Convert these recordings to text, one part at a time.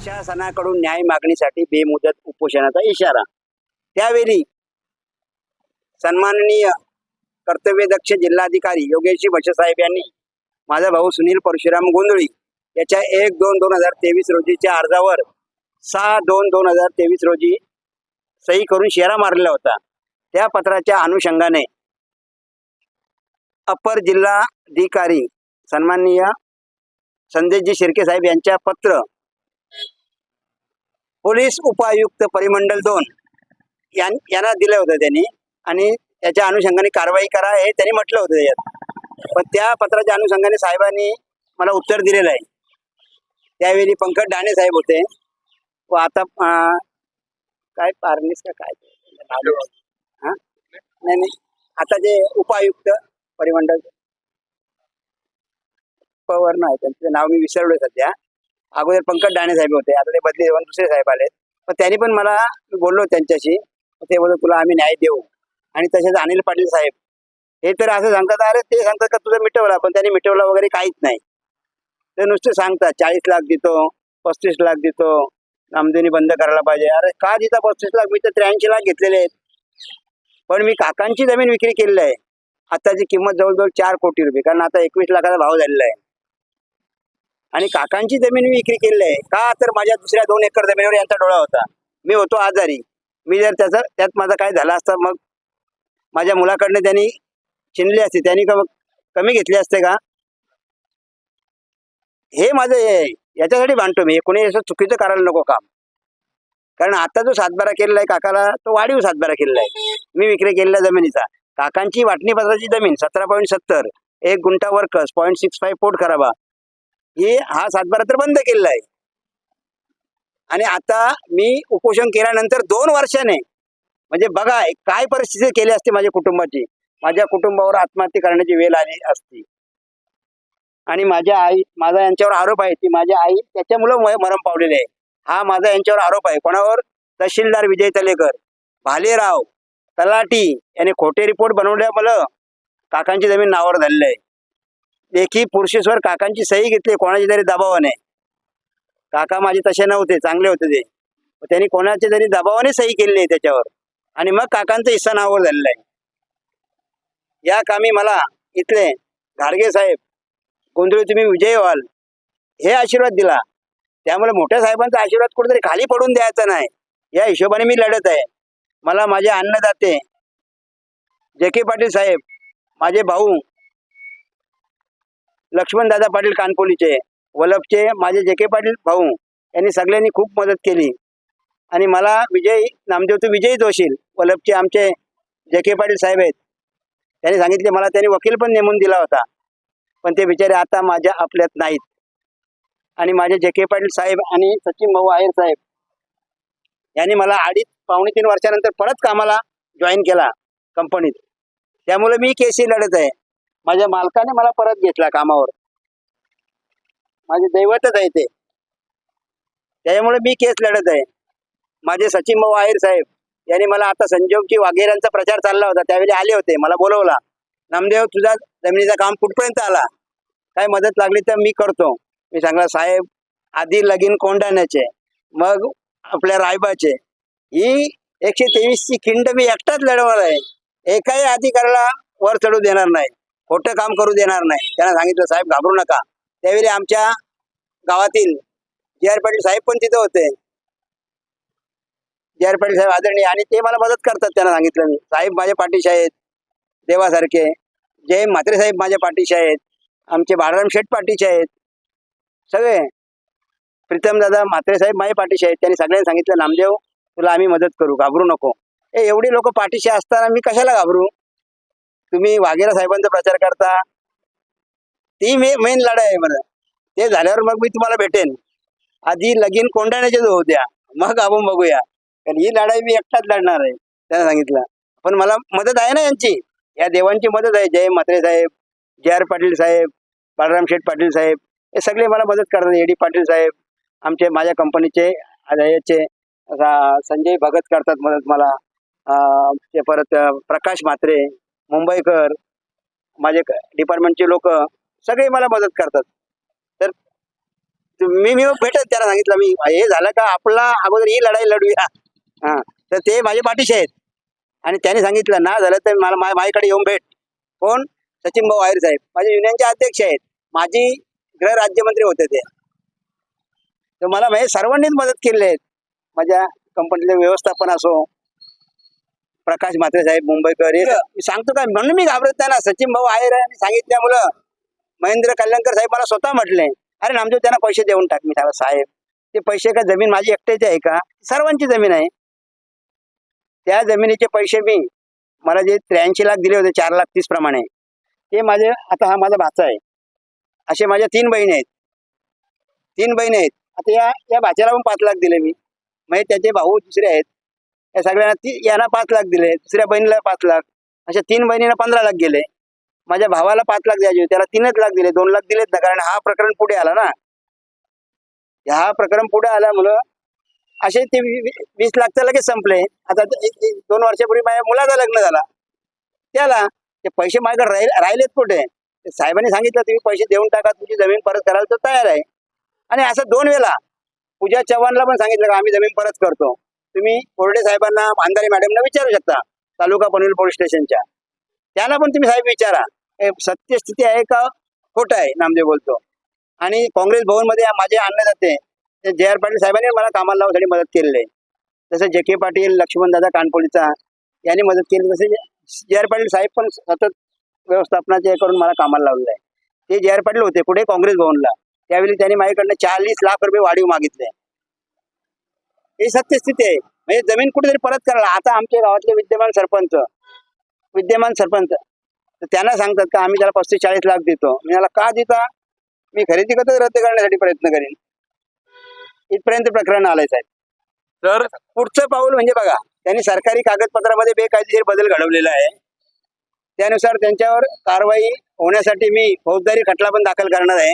प्रशासनाकडून न्याय मागणीसाठी बेमुदत उपोषणाचा इशारा. त्यावेळी सन्माननीय कर्तव्यदक्ष जिल्हाधिकारी योगेशी बशसाहेब यांनी माझा भाऊ सुनील परशुराम गोंधळी याच्या एक दोन दोन हजार तेवीस रोजीच्या अर्जावर सहा दोन दोन हजार तेवीस रोजी सही करून शेरा मारलेला होता त्या पत्राच्या अनुषंगाने अपर जिल्हाधिकारी सन्माननीय संदेशजी शिर्के साहेब यांच्या पत्र पोलीस उपायुक्त परिमंडल दोन यांना दिलं होतं त्यांनी. आणि त्याच्या अनुषंगाने कारवाई करा हे त्यांनी म्हटलं होतं त्याच्यात पण त्या पत्राच्या अनुषंगाने साहेबांनी मला उत्तर दिलेलं आहे. त्यावेळी पंकज डाणे साहेब होते. व आता काय पारणीस का काय? हा? नाही नाही. आता जे उपायुक्त परिमंडल पवर नाही त्यांचं नाव मी विसरलोय सध्या. अगोदर पंकज डाणे साहेब होते आता ते बदली देऊन दुसरे साहेब आले पण त्यांनी पण मला बोललो त्यांच्याशी. ते बोलत तुला आम्ही न्याय देऊ. आणि तसेच अनिल पाटील साहेब. हे तर असं सांगतात अरे ते सांगतात का तुझं मिटवला? पण त्यांनी मिटवला वगैरे काहीच नाही. ते नुसते सांगतात चाळीस लाख देतो पस्तीस लाख देतो आमदनी बंद करायला पाहिजे. अरे का देता? पस्तीस लाख? मी तर त्र्याऐंशी लाख घेतलेले आहेत. पण मी काकांची जमीन विक्री केलेली आहे. आताची किंमत जवळजवळ चार कोटी रुपये कारण आता एकवीस लाखाचा भाव झालेला आहे. आणि काकांची जमीन मी विक्री केलेली आहे. का तर माझ्या दुसऱ्या दोन एकर जमिनीवर यांचा डोळा होता. मी होतो आजारी. मी जर त्याचा त्यात माझा काय झाला असता मग माझ्या मुलाकडनं त्यांनी चिनली असते. त्यांनी कमी घेतली असते का? हे माझं हे याच्यासाठी बांधतो मी. कोणी असं चुकीचं करायला नको काम. कारण आता जो सातबारा केलेला आहे काकाला तो वाढीव सातबारा केलेला आहे. मी विक्री केलेल्या जमिनीचा. काकांची वाटणी पत्राची जमीन सतरा पॉईंट सत्तर एक गुंठा वर्कस पॉईंट सिक्स फाईव्ह पोट खराबा. हे हा सातबारा तर बंद केलेला आहे. आणि आता मी उपोषण केल्यानंतर दोन वर्षाने म्हणजे बघा काय परिस्थिती केली असते माझ्या कुटुंबाची. माझ्या कुटुंबावर आत्महत्या करण्याची वेळ आली असती. आणि माझ्या आई माझा यांच्यावर आरोप आहे ती माझी आई त्याच्यामुळं मरण पावलेले आहे. हा माझा यांच्यावर आरोप आहे. कोणावर? तहसीलदार विजय तलेकर भालेराव तलाटी याने खोटे रिपोर्ट बनवल्या मला काकांची जमीन नावावर झालेली आहे. लेखी पुरुषेश्वर काकांची सही घेतली कोणाची तरी दबावाने. काका माझे तसे नव्हते चांगले होते ते. त्यांनी कोणाच्या तरी दबावाने सही केली नाही त्याच्यावर. आणि मग काकांचा हिस्सा नावावर झालेला आहे. या कामी मला इथले घाडगे साहेब गोंधळी तुम्ही विजय व्हाल हे आशीर्वाद दिला. त्यामुळे मोठ्या साहेबांचा आशीर्वाद कुठेतरी खाली पडून द्यायचा नाही. या हिशोबाने मी लढत आहे. मला माझे अन्नदाते जे के पाटील साहेब माझे भाऊ लक्ष्मणदादा पाटील कानपोलीचे वलभचे माझे जे के पाटील भाऊ यांनी सगळ्यांनी खूप मदत केली. आणि मला विजय नामदेव तू विजयी जोशील वलभचे आमचे जे के पाटील साहेब आहेत त्यांनी सांगितले मला त्यांनी वकील पण नेमून दिला होता. पण ते बिचारे आता माझ्या आपल्यात नाहीत. आणि माझे जे के पाटील साहेब आणि सचिन भाऊ आहेर साहेब यांनी मला अडीच पावणे तीन वर्षानंतर परत कामाला जॉईन केला कंपनीत त्यामुळे मी केसी लढत आहे. माझ्या मालकाने मला परत घेतला कामावर. माझे दैवतच आहे ते. त्याच्यामुळे मी केस लढत आहे. माझे सचिन भाऊ आहेर साहेब यांनी मला आता संजीवची वाघेऱ्यांचा प्रचार चालला होता त्यावेळी आले होते मला बोलवला. नामदेव तुझा जमिनीचा काम कुठपर्यंत आला? काय मदत लागली तर मी करतो. मी सांगला साहेब आधी लगीन कोंडाण्याचे मग आपल्या रायबाचे. ही एकशे तेवीसची खिंड मी एकटाच लढवणार आहे. एकाही अधिकाऱ्याला वर चढू देणार नाही. खोटं काम करू देणार नाही. त्यांना सांगितलं साहेब घाबरू नका. त्यावेळी आमच्या गावातील जे आर पाटील साहेब पण तिथं होते. जे आर पाटील साहेब आदरणीय आणि ते मला मदत करतात त्यांना सांगितलं मी. साहेब माझ्या पाठीशी आहेत देवासारखे. जय म्हात्रे साहेब माझ्या पाठीशी आहेत आमचे बाळराम शेठ पाठीचे आहेत सगळे. प्रीतम दादा म्हात्रे साहेब माझ्या पाठीशी आहेत त्यांनी सगळ्यांनी सांगितलं नामदेव तुला आम्ही मदत करू. घाबरू नको. ए एवढी लोक पाठीशी असताना मी कशाला घाबरू? तुम्ही वाघेरा साहेबांचा प्रचार करता ती मे मेन लढाई आहे बरं ते झाल्यावर मग मी तुम्हाला भेटेन. आधी लगीन कोंडाण्याच्या होत्या. मग आपण बघूया. कारण ही लढाई मी एकटाच लढणार आहे त्यानं सांगितलं. पण मला मदत आहे ना यांची. या देवांची मदत आहे. जय म्हात्रे साहेब जे आर पाटील साहेब बाळराम शेठ पाटील साहेब हे सगळे मला मदत करतात. ए डी पाटील साहेब आमचे माझ्या कंपनीचे याचे संजय भगत करतात मदत मला. ते परत प्रकाश म्हात्रे मुंबईकर माझे डिपार्टमेंटचे लोक सगळे मला मदत करतात. तर मी मी भेटत त्याला सांगितलं मी हे झालं का? आपला अगोदर ही लढाई लढूया. हा. तर ते माझे पाठीशी आहेत. आणि त्याने सांगितलं ना झालं तर मला माझ्याकडे येऊन भेट. कोण? सचिन भाऊ आयर साहेब. माझे युनियनचे अध्यक्ष आहेत. माझी गृह राज्यमंत्री होते ते. तर मला म्हणजे सर्वांनीच मदत केली आहे. माझ्या कंपनीचे व्यवस्थापन असो प्रकाश म्हात्रे साहेब मुंबईकर हे मी सांगतो काय? म्हणून मी घाबरत नाही ना. सचिन भाऊ आहे सांगितल्यामुळं महेंद्र कल्याणकर साहेब मला स्वतः म्हटले अरे नामदेव त्यांना पैसे देऊन टाक. मी त्याला साहेब ते पैसे का जमीन माझी एकट्याची आहे का? सर्वांची जमीन आहे. त्या जमिनीचे पैसे मी मला जे त्र्याऐंशी लाख दिले होते चार लाख तीस प्रमाणे ते माझे आता हा माझा भाचा आहे. असे माझ्या तीन बहिणी आहेत. तीन बहिणी आहेत. आता या या भाच्याला पण पाच लाख दिले मी. म्हणजे त्याचे भाऊ दुसरे आहेत. या सगळ्यांना ती यांना पाच लाख दिले. दुसऱ्या बहिणीला पाच लाख. अशा तीन बहिणींना पंधरा लाख गेले. माझ्या भावाला पाच लाख द्यायचे त्याला तीनच लाख दिले. दोन लाख दिलेत ना कारण हा प्रकरण पुढे आला ना. हा प्रकरण पुढे आल्यामुळं असे ते वीस लाख लगेच संपले. आता एक- दोन वर्षापूर्वी माझ्या मुलाचा लग्न झाला. त्याला ते पैसे माझ्याकडे राहिले राहिलेत कुठे? साहेबांनी सांगितलं तुम्ही पैसे देऊन टाका. तुझी जमीन परत करायला तर तयार आहे. आणि असं दोन वेळा पूजा चव्हाणला पण सांगितलं का आम्ही जमीन परत करतो. तुम्ही कोरडे साहेबांना अंधारे मॅडमना विचारू शकता तालुका पनवेल पोलीस स्टेशनच्या. त्याला पण तुम्ही साहेब विचारा. सत्य सत्यस्थिती आहे का? खोट आहे नामदेव बोलतो. आणि काँग्रेस भवनमध्ये माझे आणले जाते जे आर पाटील साहेबांनी मला कामाला लावण्यासाठी मदत केलेली आहे. जसं जे के पाटील लक्ष्मण दादा कानपोलीचा यांनी मदत केली तसे जे आर पाटील साहेब पण सतत व्यवस्थापनाचे हे करून मला कामाला लावलेलं आहे. ते जे आर पाटील होते कुठे काँग्रेस भवनला त्यावेळी त्यांनी माझ्याकडनं चाळीस लाख रुपये वाढीव मागितले. ही सत्यस्थिती आहे. म्हणजे जमीन कुठेतरी परत करायला आता आमच्या गावातले विद्यमान सरपंच विद्यमान सरपंच तर त्यांना सांगतात का आम्ही त्याला पस्तीस चाळीस लाख देतो. मी त्याला का देता? मी खरेदी करतो रद्द करण्यासाठी प्रयत्न करेन. इथपर्यंत प्रकरण आलंय साहेब. तर पुढचं पाऊल म्हणजे बघा त्यांनी सरकारी कागदपत्रामध्ये बेकायदेशीर बदल घडवलेला आहे. त्यानुसार त्यांच्यावर कारवाई होण्यासाठी मी फौजदारी खटला पण दाखल करणार आहे.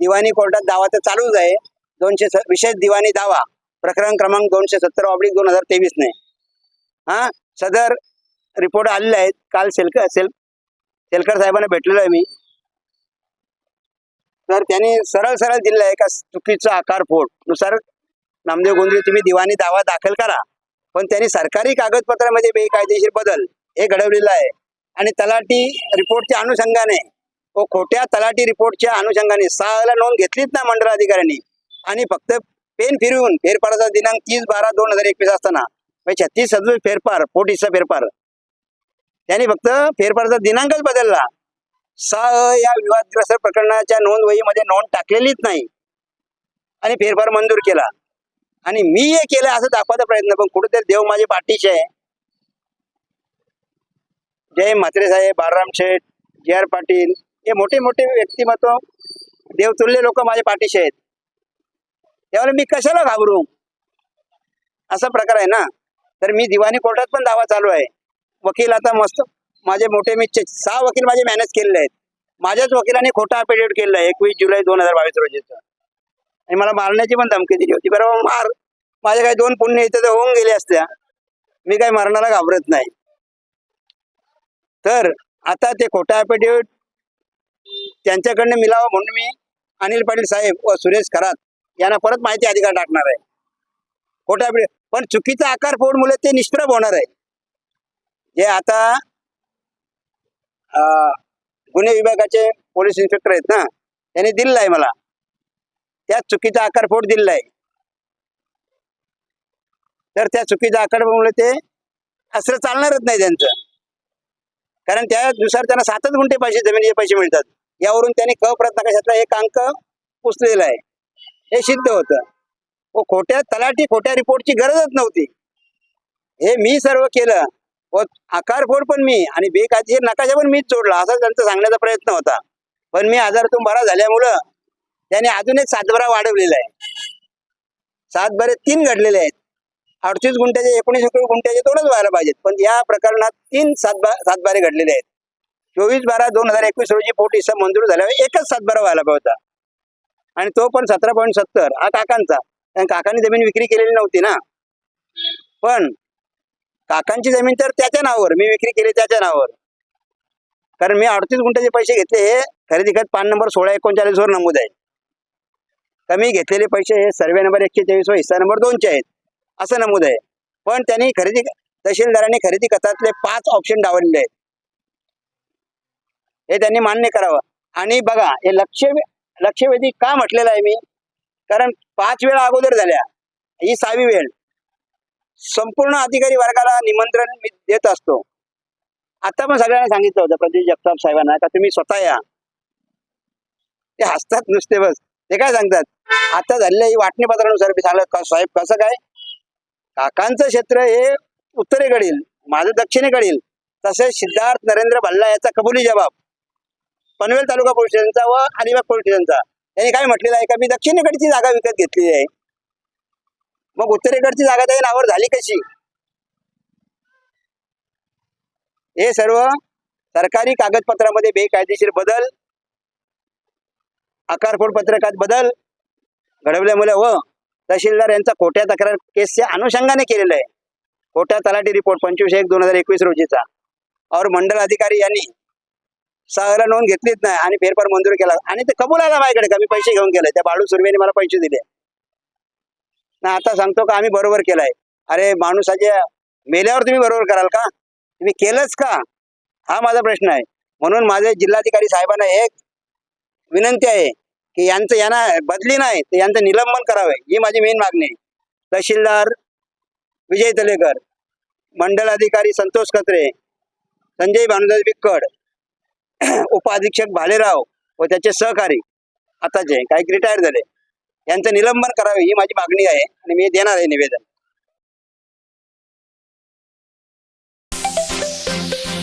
दिवाणी कोर्टात दावा तर चालूच आहे. दोनशे विशेष दिवाणी दावा प्रकरण क्रमांक दोनशे सत्तर ऑब्लिक दोन हजार तेवीस ने. हा? सदर रिपोर्ट आलेले आहेत. काल सेलकर सेल सेलकर साहेबांना भेटलेलो आहे मी. तर त्यांनी सरळ सरळ दिलेलं आहे का चुकीचा आकार फोड. नुसार नामदेव गोंधळे तुम्ही दिवाणी दावा दाखल करा. पण त्यांनी सरकारी कागदपत्रामध्ये बेकायदेशीर बदल हे घडवलेलं आहे. आणि तलाठी रिपोर्टच्या अनुषंगाने व खोट्या तलाठी रिपोर्टच्या अनुषंगाने सहाला नोंद घेतलीच ना मंडळ अधिकाऱ्यांनी आणि फक्त पेन फिरवून फेरफाराचा दिनांक तीस बारा दोन हजार एकवीस असताना म्हणजे छत्तीस सदतीस फेरफार पोट फेरफार. त्यांनी फक्त फेरफाराचा दिनांकच बदलला. सहा या विवादग्रस्त प्रकरणाच्या नोंद वहीमध्ये नोंद टाकलेलीच नाही. आणि फेरफार मंजूर केला. आणि मी हे केलं असं दाखवायचा प्रयत्न पण कुठेतरी देव माझे पाठीचे आहे. जय म्हात्रे साहेब बाळराम शेठ जे आर पाटील हे मोठे मोठे व्यक्तिमत्व देवतुल्य लोक माझ्या पाठीशी आहेत. त्यावर मी कशाला घाबरू? असा प्रकार आहे ना? तर मी दिवाणी कोर्टात पण दावा चालू आहे. वकील आता मस्त माझे मोठे मी सहा वकील माझे मॅनेज केलेले आहेत. माझ्याच वकिलांनी खोटा अफिडेविट केलेला आहे एकवीस जुलै दोन हजार बावीस रोजीचा. आणि मला मारण्याची पण धमकी दिली होती. बरोबर मार. माझे काही दोन पुण्य इथे तर होऊन गेले असत्या. मी काही मरणाला घाबरत नाही. तर आता ते खोटा अफिडेविट त्यांच्याकडनं मिळावं म्हणून मी अनिल पाटील साहेब व सुरेश खरात यांना परत माहिती अधिकार टाकणार आहे. खोट्या पण चुकीचा आकार फोडमुळे ते निष्प्रभ होणार आहे. जे आता गुन्हे विभागाचे पोलीस इन्स्पेक्टर आहेत ना त्यांनी दिलेला आहे मला. त्या चुकीचा आकार फोड दिलेला आहे. तर त्या चुकीच्या आकारमुळे ते अस्त्र चालणारच नाही त्यांचं. कारण त्यानुसार त्यांना सातच गुंठे पैसे जमिनीचे पैसे मिळतात. यावरून त्यांनी क प्रत एक अंक पुसलेला आहे. हे सिद्ध होतं. व खोट्या तलाठी खोट्या रिपोर्टची गरजच नव्हती. हे मी सर्व केलं. हो, व आकार फोड पण मी आणि बेकायदेशीर नकाशा पण मीच जोडला असा त्यांचा सांगण्याचा प्रयत्न होता. पण मी आजारातून बरा झाल्यामुळं त्याने अजून एक सातबारा वाढवलेला आहे. सातबारे तीन घडलेले आहेत. अडतीस गुंठ्याचे एकोणीस गुंठ्याचे दोनच व्हायला पाहिजेत. पण या प्रकरणात तीन सातबा सातबारे घडलेले आहेत. चोवीस बारा दोन हजार एकवीस रोजी पोट हिस्सा मंजूर झाल्यावर एकच सातबारा व्हायला पाहिजे होता. आणि तो पण सतरा पॉईंट सत्तर. हा काकांचा. कारण काकांनी जमीन विक्री केलेली नव्हती ना. पण काकांची जमीन तर त्याच्या नावावर. मी विक्री केली त्याच्या नावावर. कारण मी अडतीस गुंठ्याचे पैसे घेतले हे खरेदी खत पान नंबर सोळा एकोणचाळीस वर नमूद आहे. तर मी घेतलेले पैसे हे सर्वे नंबर एकशे तेवीस व हिस्सा नंबर दोनचे आहेत. असं नमूद आहे. पण त्यांनी खरेदी तहसीलदारांनी खरेदी खतातले पाच ऑप्शन डावलेले आहेत. हे त्यांनी मान्य करावं. आणि बघा हे लक्ष लक्षवेधी का म्हटलेलं आहे मी? कारण पाच वेळा अगोदर झाल्या. ही सहावी वेळ. संपूर्ण अधिकारी वर्गाला निमंत्रण मी देत असतो. आता पण सगळ्यांना सांगितलं होतं प्रदीप जगताप साहेबांना का तुम्ही स्वतः या. ते हसतात नुसते बस. ते काय सांगतात? आता झालेल्या ही वाटणी पत्रानुसार मी सांगलं का साहेब कसं काय? काकांचं क्षेत्र हे उत्तरेकडील माझं दक्षिणेकडील. तसेच सिद्धार्थ नरेंद्र भल्ला याचा कबुली जबाब. पनवेल तालुका पोलीस स्टेशनचा व अलिबाग पोलीस स्टेशनचा त्यांनी काय म्हटलेलं आहे का? मी दक्षिणेकडची जागा विकत घेतलेली आहे. मग उत्तरेकडची जागा त्याच्या नावावर झाली कशी? हे सर्व सरकारी कागदपत्रामध्ये बेकायदेशीर बदल आकारफोड पत्रकात बदल घडवल्यामुळे व तहसीलदार यांचा खोट्या तक्रार केसच्या अनुषंगाने केलेलं आहे. खोट्या तलाठी रिपोर्ट पंचवीस एक दोन हजार एकवीस रोजीचा. और मंडल अधिकारी यांनी सहाला नोंद घेतलीच नाही आणि फेरफार मंजूर केला. आणि ते कबूल आला माझ्याकडे का मी पैसे घेऊन गेले त्या बाळू सुर्वेने मला पैसे दिले. ना आता सांगतो का आम्ही बरोबर केलाय. अरे माणूसाच्या मेल्यावर तुम्ही बरोबर कराल का? तुम्ही केलंच का? हा माझा प्रश्न आहे. म्हणून माझे जिल्हाधिकारी साहेबांना एक विनंती आहे की यांचं यांना बदली नाही तर यांचं निलंबन करावे. ही माझी मेन मागणी आहे. तहसीलदार विजय तलेकर मंडल अधिकारी संतोष कत्रे संजय भानुदास बिक्कड उपाधीक्षक भालेराव व त्याचे सहकारी आताचे काही रिटायर झाले. यांचं निलंबन करावे ही माझी मागणी आहे आणि मी देणार आहे निवेदन.